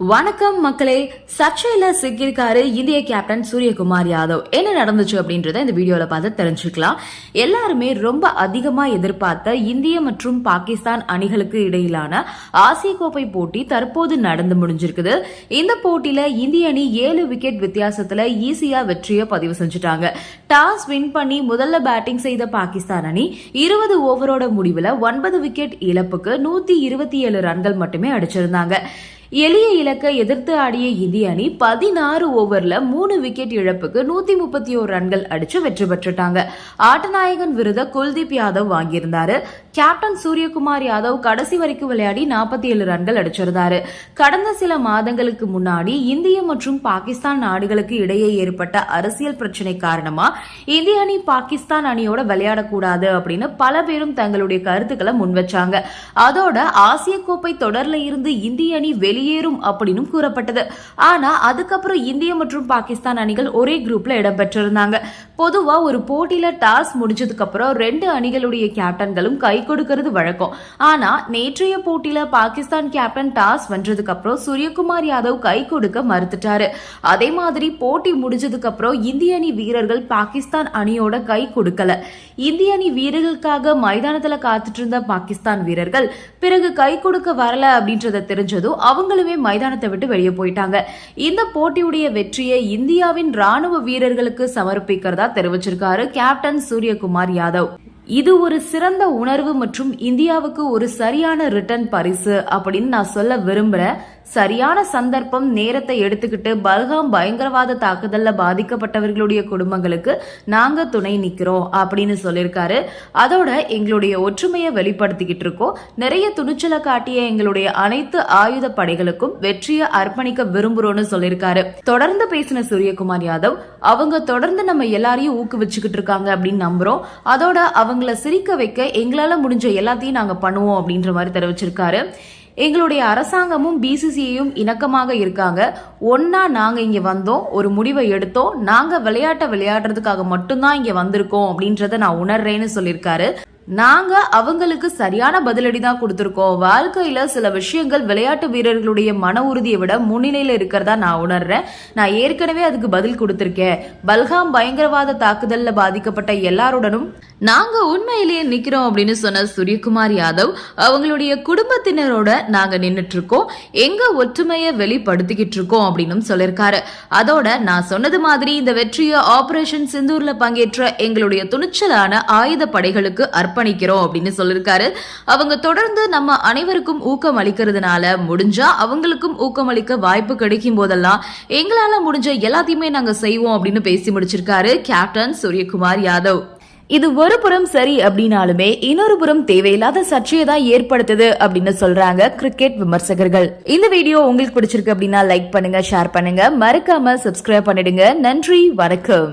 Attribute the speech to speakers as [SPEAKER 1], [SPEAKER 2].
[SPEAKER 1] வணக்கம் மக்களே. சர்ச்சையில சிக்கியிருக்காரு இந்திய கேப்டன் சூரியகுமார் யாதவ். என்ன நடந்துச்சு அப்படின்றத இந்த வீடியோல பார்த்து தெரிஞ்சுக்கலாம். எல்லாருமே ரொம்ப அதிகமா எதிர்பார்த்த இந்திய மற்றும் பாகிஸ்தான் அணிகளுக்கு இடையிலான ஆசிய கோப்பை போட்டி தற்போது நடந்து முடிஞ்சிருக்குது. இந்த போட்டியில இந்திய அணி ஏழு விக்கெட் வித்தியாசத்துல ஈஸியா வெற்றியை பதிவு செஞ்சுட்டாங்க. டாஸ் வின் பண்ணி முதல்ல பேட்டிங் செய்த பாகிஸ்தான் அணி இருபது ஓவரோட முடிவுல ஒன்பது விக்கெட் இழப்புக்கு நூத்தி இருபத்தி ஏழு ரன்கள் மட்டுமே அடிச்சிருந்தாங்க. எளிய இலக்கை எதிர்த்து ஆடிய இந்திய அணி பதினாறு ஓவர்ல மூணு விக்கெட் இழப்புக்கு நூத்தி முப்பத்தி ஓரு ரன்கள் அடிச்சு வெற்றி பெற்றுட்டாங்க. ஆட்டநாயகன் விருத குல்தீப் யாதவ் வாங்கியிருந்தாரு. கேப்டன் சூரியகுமார் யாதவ் கடைசி வரைக்கும் விளையாடி நாற்பத்தி ஏழு ரன்கள் அடிச்சிருந்தாரு. கடந்த சில மாதங்களுக்கு முன்னாடி இந்திய மற்றும் பாகிஸ்தான் நாடுகளுக்கு இடையே ஏற்பட்ட அரசியல் பிரச்சனை காரணமா இந்திய அணி பாகிஸ்தான் அணியோட விளையாடக்கூடாது அப்படின்னு பல பேரும் தங்களுடைய கருத்துக்களை முன்வச்சாங்க. அதோட ஆசிய கோப்பை தொடர்ல இருந்து இந்திய அணி வெளியேறும் அப்படின்னு கூறப்பட்டது. ஆனா அதுக்கப்புறம் இந்திய மற்றும் பாகிஸ்தான் அணிகள் ஒரே குரூப்ல இடம்பெற்றிருந்தாங்க. பொதுவா ஒரு போட்டியில டாஸ் முடிஞ்சதுக்கு அப்புறம் ரெண்டு அணிகளுடைய கேப்டன்களும் கை கொடுக்கிறது வழக்கம். ஆனா நேற்றைய போட்டியில பாகிஸ்தான் கேப்டன் டாஸ் வென்றதுக்கு அப்புறம் சூரியகுமார் யாதவ் கை கொடுக்க மறுத்துட்டாரு. அதே மாதிரி போட்டி முடிஞ்சதுக்கு அப்புறம் இந்திய அணி வீரர்கள் பாகிஸ்தான் அணியோட கை கொடுக்கல. இந்திய அணி வீரர்களுக்காக மைதானத்துல காத்துட்டு இருந்த பாகிஸ்தான் வீரர்கள் பிறகு கை கொடுக்க வரல அப்படின்றத தெரிஞ்சதும் அவங்களுமே மைதானத்தை விட்டு வெளியே போயிட்டாங்க. இந்த போட்டியுடைய வெற்றியை இந்தியாவின் ராணுவ வீரர்களுக்கு சமர்ப்பிக்கிறதா தெரிவிச்சிருக்காரு. கேப்டன் சூரியகுமார் யாதவ். இது ஒரு சிறந்த உணர்வு மற்றும் இந்தியாவுக்கு ஒரு சரியான ரிட்டர்ன் பரிசு அப்படின்னு நான் சொல்ல விரும்புகிறேன் சரியான சந்தர்ப்பம் நேரத்தை எடுத்துக்கிட்டு பல்காம் பயங்கரவாத தாக்குதல்ல பாதிக்கப்பட்டவர்களுடைய குடும்பங்களுக்கு நாங்க துணை நிக்கிறோம் அப்படின்னு சொல்லியிருக்காரு. அதோட எங்களுடைய ஒற்றுமையை வெளிப்படுத்திக்கிட்டு இருக்கோம். நிறைய துணிச்சலை காட்டிய எங்களுடைய அனைத்து ஆயுத படைகளுக்கும் வெற்றியை அர்ப்பணிக்க விரும்புறோம்னு சொல்லியிருக்காரு. தொடர்ந்து பேசின சூரியகுமார் யாதவ் அவங்க தொடர்ந்து நம்ம எல்லாரையும் ஊக்குவிச்சுக்கிட்டு இருக்காங்க அப்படின்னு நம்புறோம். அதோட அவங்கள சிரிக்க வைக்க எங்களால் முடிஞ்ச எல்லாத்தையும் நாங்கள் பண்ணுவோம் அப்படின்ற மாதிரி தெரிவிச்சிருக்காரு. எங்களுடைய அரசாங்கமும் பிசிசிஐயும் இணக்கமாக இருக்காங்க. ஒன்னா நாங்க இங்க வந்தோம் ஒரு முடிவை எடுத்தோம். நாங்க விளையாட்டை விளையாடுறதுக்காக மட்டும்தான் இங்க வந்திருக்கோம் அப்படின்றத நான் உணர்றேன்னு சொல்லியிருக்காரு. நாங்க அவங்களுக்கு சரியான பதிலடி தான் கொடுத்துருக்கோம். வாழ்க்கையில சில விஷயங்கள் விளையாட்டு வீரர்களுடைய மன உறுதியை விட முன்னிலையில இருக்கிறதா நான் உணர்றேன். நான் ஏற்கனவே அதுக்கு பதில் கொடுத்துருக்கேன். பல்காம் பயங்கரவாத தாக்குதல்ல பாதிக்கப்பட்ட எல்லாருடனும் நாங்க உண்மையிலேயே நிக்கிறோம் அப்படின்னு சொன்ன சூரியகுமார் யாதவ் அவங்களுடைய குடும்பத்தினரோட நாங்க நின்னுட்டு இருக்கோம் எங்க ஒற்றுமையை வெளிப்படுத்திக்கிட்டு இருக்கோம் அப்படின்னு சொல்லியிருக்காரு. அதோட நான் சொன்னது மாதிரி இந்த வெற்றியை ஆபரேஷன் சிந்தூர்ல பங்கேற்ற எங்களுடைய துணிச்சலான ஆயுத படைகளுக்கு அர்ப்பணிக்கிறோம் அப்படின்னு சொல்லியிருக்காரு அவங்க தொடர்ந்து நம்ம அனைவருக்கும் ஊக்கம் அளிக்கிறதுனால முடிஞ்சா அவங்களுக்கும் ஊக்கம் அளிக்க வாய்ப்பு கிடைக்கும் போதெல்லாம் எங்களால முடிஞ்ச எல்லாத்தையுமே நாங்க செய்வோம் அப்படின்னு பேசி முடிச்சிருக்காரு கேப்டன் சூரியகுமார் யாதவ். இது ஒரு புறம் சரி அப்படின்னாலுமே இன்னொரு புறம் தேவையில்லாத சர்ச்சையை தான் ஏற்படுத்துது அப்படின்னு சொல்றாங்க கிரிக்கெட் விமர்சகர்கள். இந்த வீடியோ உங்களுக்கு பிடிச்சிருக்கு அப்படின்னா லைக் பண்ணுங்க ஷேர் பண்ணுங்க. மறக்காம சப்ஸ்கிரைப் பண்ணிடுங்க. நன்றி வணக்கம்.